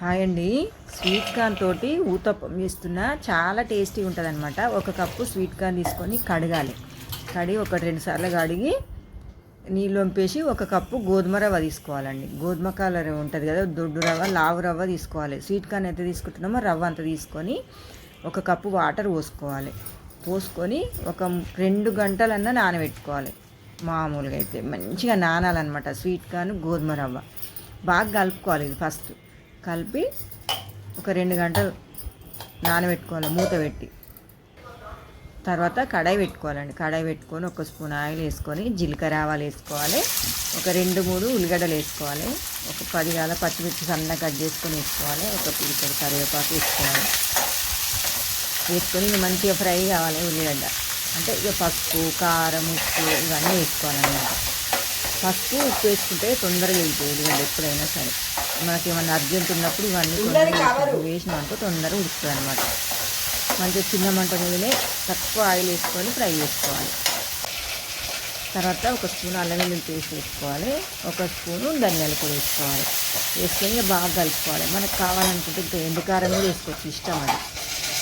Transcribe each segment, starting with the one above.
Hi అండి. Sweet corn తోటి ఊతప్పం చేస్తున్నా. చాలా టేస్టీగా ఉంటుంది అనమాట ఒక కప్పు స్వీట్ కార్న్ తీసుకొని కడగాలి. కడిగి ఒక రెండు సార్లు కడిగి నీళ్ళు వంపేసి ఒక కప్పు గోధుమ రవ్వ తీసుకోవాలండి. గోధుమ కలర్ ఉంటుంది కదా దొడ్డు రవ్వ లావు రవ్వ తీసుకోవాలి. స్వీట్ కార్న్ ఎంత తీసుకుంటున్నామో రవ్వ అంత తీసుకొని ఒక కప్పు వాటర్ పోసుకోవాలి. పోసుకొని ఒక రెండు గంటలన్నా నానబెట్టుకోవాలి. మామూలుగా అయితే మంచిగా నానాలన్నమాట. స్వీట్ కార్న్ గోధుమ రవ్వ. బాగా కలుపుకోవాలి ఇది ఫస్ట్. కలిపి ఒక రెండు గంటలు నానబెట్టుకోవాలి మూత పెట్టి. తర్వాత కడాయి పెట్టుకోవాలండి. కడాయి పెట్టుకొని ఒక స్పూన్ ఆయిల్ వేసుకొని జీలకర్ర ఆవాలు వేసుకోవాలి. ఒక రెండు మూడు ఉల్లిగడ్డలు వేసుకోవాలి. ఒక పది గాల పచ్చిమిర్చి సన్నగా కట్ చేసుకొని వేసుకోవాలి. ఒక పిడికడ కరివేపాకు వేసుకోవాలి. వేసుకొని మంచిగా ఫ్రై కావాలి ఉల్లిగడ్డ. అంటే ఇక పసుపు కారం ఉప్పు ఇవన్నీ వేసుకోవాలన్నమాట. పసుపు ఉప్పు వేసుకుంటే తొందరగా వెళ్తాయి ఉల్లిగడ్డ ఎప్పుడైనా సరే. మనకి ఏమన్నా అర్జెంట్ ఉన్నప్పుడు ఇవన్నీ తొందరగా వేసినామంటే తొందరగా ఉడుకుతుంది అనమాట మంచిగా చిన్న మంట మీదనే తక్కువ ఆయిల్ వేసుకొని ఫ్రై చేసుకోవాలి. తర్వాత ఒక స్పూన్ అల్లం వెల్లుల్లి పేస్ట్ వేసుకోవాలి. ఒక స్పూను ధనియాల పొడి వేసుకోవాలి. వేసుకొని బాగా కలుపుకోవాలి. మనకు కావాలనుకుంటే ఇంకా ఎండుకారం కూడా వేసుకోవచ్చు. ఇష్టం అది.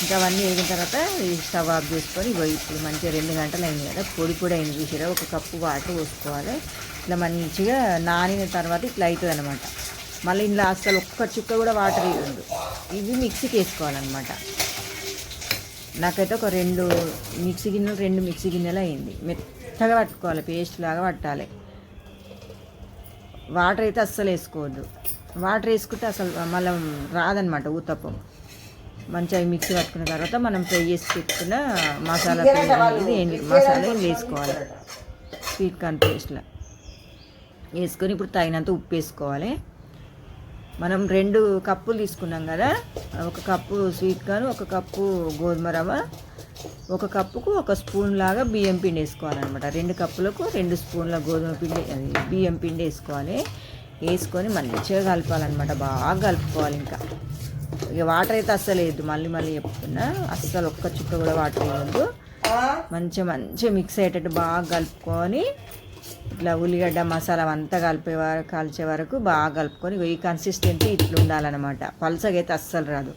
ఇంకా అవన్నీ వేగిన తర్వాత ఈ స్టవ్ ఆఫ్ చేసుకొని ఇగో ఇప్పుడు మంచిగా రెండు గంటలు అయింది కదా పొడి పొడి అయింది చూసారా ఒక కప్పు వాటర్ పోసుకోవాలి. ఇట్లా మంచిగా నానిన తర్వాత ఇట్లా అవుతుంది అనమాట మళ్ళీ ఇందులో అసలు ఒక్క చుక్క కూడా వాటర్ వేయద్దు ఇవి మిక్సీకి వేసుకోవాలన్నమాట. నాకైతే ఒక రెండు మిక్సీ గిన్నెలు రెండు మిక్సీ గిన్నెలు అయింది. మెత్తగా పట్టుకోవాలి పేస్ట్ లాగా పట్టాలి. వాటర్ అయితే అస్సలు వేసుకోవద్దు. వాటర్ వేసుకుంటే అసలు మళ్ళీ రాదనమాట ఊతప్పం. మంచిగా అవి మిక్సీ పట్టుకున్న తర్వాత మనం ఫ్రై చేసి పెట్టుకున్న మసాలా ఏంటి? మసాలా వేసుకోవాలి. స్వీట్ కార్న్ పేస్ట్లో వేసుకొని ఇప్పుడు తగినంత ఉప్పు వేసుకోవాలి. మనం రెండు కప్పులు తీసుకున్నాం కదా ఒక కప్పు స్వీట్ కార్న్ ఒక కప్పు గోధుమ రవ్వ ఒక కప్పుకు ఒక స్పూన్ లాగా బియ్యం పిండి వేసుకోవాలన్నమాట. రెండు కప్పులకు రెండు స్పూన్ల గోధుమ పిండి బియ్యం పిండి వేసుకోవాలి. వేసుకొని మంచిగా కలపాలన్నమాట బాగా కలుపుకోవాలి ఇంకా. ఇక వాటర్ అయితే అస్సలు వేయద్దు. మళ్ళీ మళ్ళీ చెప్తున్నా అస్సలు ఒక్క చుక్క కూడా వాటర్ వేయద్దు. మంచిగా మంచిగా మిక్స్ అయ్యేటట్టు బాగా కలుపుకొని ఇట్లా ఉల్లిగడ్డ మసాలా అంతా కలిపే వరకు కాల్చే వరకు బాగా కలుపుకొని ఈ కన్సిస్టెన్సీ ఇట్లా ఉండాలన్నమాట. పల్సగా అయితే అస్సలు రాదు.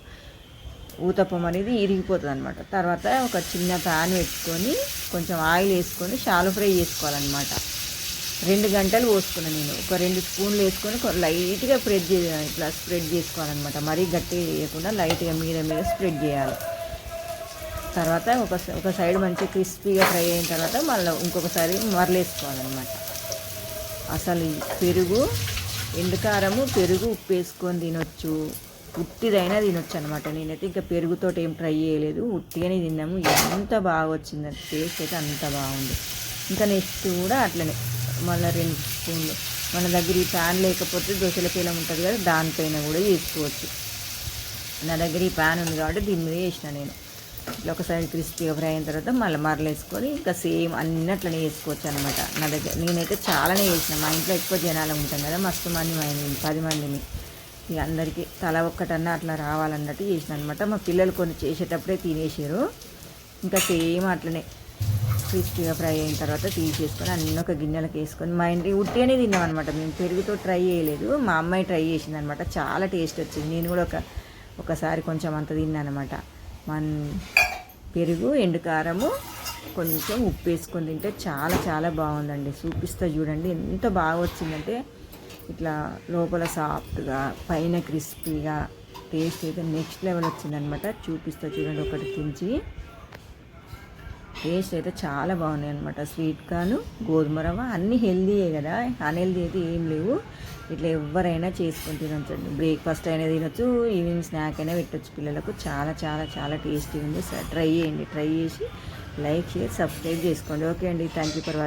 ఊతప్పం అనేది ఇరిగిపోతుంది అనమాట తర్వాత ఒక చిన్న ప్యాన్ పెట్టుకొని కొంచెం ఆయిల్ వేసుకొని షాలు ఫ్రై చేసుకోవాలన్నమాట. రెండు గంటలు పోసుకున్నాను నేను. ఒక రెండు స్పూన్లు వేసుకొని లైట్గా స్ప్రెడ్ చే ఇట్లా స్ప్రెడ్ చేసుకోవాలన్నమాట. మరీ గట్టిగా చేయకుండా లైట్గా మీద మీద స్ప్రెడ్ చేయాలి. తర్వాత ఒక ఒక సైడ్ మంచిగా క్రిస్పీగా ఫ్రై అయిన తర్వాత మళ్ళీ ఇంకొకసారి మరలేసుకోవాలన్నమాట. అసలు పెరుగు ఎండుకారము పెరుగు ఉప్పు వేసుకొని తినొచ్చు. ఉట్టిదైనా తినొచ్చు అనమాట నేనైతే ఇంకా పెరుగుతో ఏం ట్రై చేయలేదు. ఉట్టిగానే తిన్నాము. ఎంత బాగా వచ్చింది టేస్ట్ అయితే అంత బాగుంది. ఇంకా నెక్స్ట్ కూడా అట్లనే. మళ్ళీ రెండు స్పూన్లు. మన దగ్గర ఈ ప్యాన్ లేకపోతే దోశల పీలం ఉంటుంది కదా దానిపైన కూడా చేసుకోవచ్చు నా దగ్గర ఈ ప్యాన్ ఉంది కాబట్టి దీని మీద వేసిన నేను. ఇట్లా ఒక క్రిస్పీగా ఫ్రై అయిన తర్వాత మళ్ళీ మరలేసుకొని ఇంకా సేమ్ అన్ని అట్లనే వేసుకోవచ్చు అనమాట నా దగ్గర నేనైతే చాలానే వేసిన. మా ఇంట్లో ఎక్కువ జనాలు ఉంటాం కదా మస్తు మంది అయింది పది మందిని. ఇక అందరికీ తల ఒక్కటన్నా అట్లా రావాలన్నట్టు చేసిన అనమాట మా పిల్లలు కొన్ని చేసేటప్పుడే తినేసారు ఇంకా సేమ్ అట్లనే. క్రిస్పీగా ఫ్రై అయిన తర్వాత తీసేసుకొని అన్నీ ఒక గిన్నెలకు వేసుకొని మా ఇంటి ఉట్టిగానే తిన్నాం అనమాట మేము పెరుగుతో ట్రై చేయలేదు. మా అమ్మాయి ట్రై చేసింది అనమాట చాలా టేస్ట్ వచ్చింది. నేను కూడా ఒక ఒకసారి కొంచెం అంత తిన్నాను అనమాట మన పెరుగు ఎండు కారము కొంచెం ఉప్పు వేసుకొని తింటే చాలా చాలా బాగుందండి. చూపిస్తా చూడండి. ఎంత బాగా వచ్చిందంటే ఇట్లా లోపల సాఫ్ట్గా పైన క్రిస్పీగా టేస్ట్ అయితే నెక్స్ట్ లెవెల్ వచ్చిందనమాట చూపిస్తా చూడండి ఒకటి తించి. టేస్ట్ అయితే చాలా బాగున్నాయి అనమాట స్వీట్ కాను గోధుమ రవ్వ అన్నీ హెల్దీయే కదా. అన్హెల్దీ అయితే ఏం లేవు. ఇట్లా ఎవరైనా చేసుకొని తినొచ్చండి. బ్రేక్ఫాస్ట్ అయినా తినొచ్చు ఈవినింగ్ స్నాక్ అయినా పెట్టొచ్చు పిల్లలకు. చాలా చాలా చాలా టేస్టీ ఉంది. ట్రై చేయండి. ట్రై చేసి లైక్ షేర్ సబ్స్క్రైబ్ చేసుకోండి. ఓకే అండి. Thank you for watching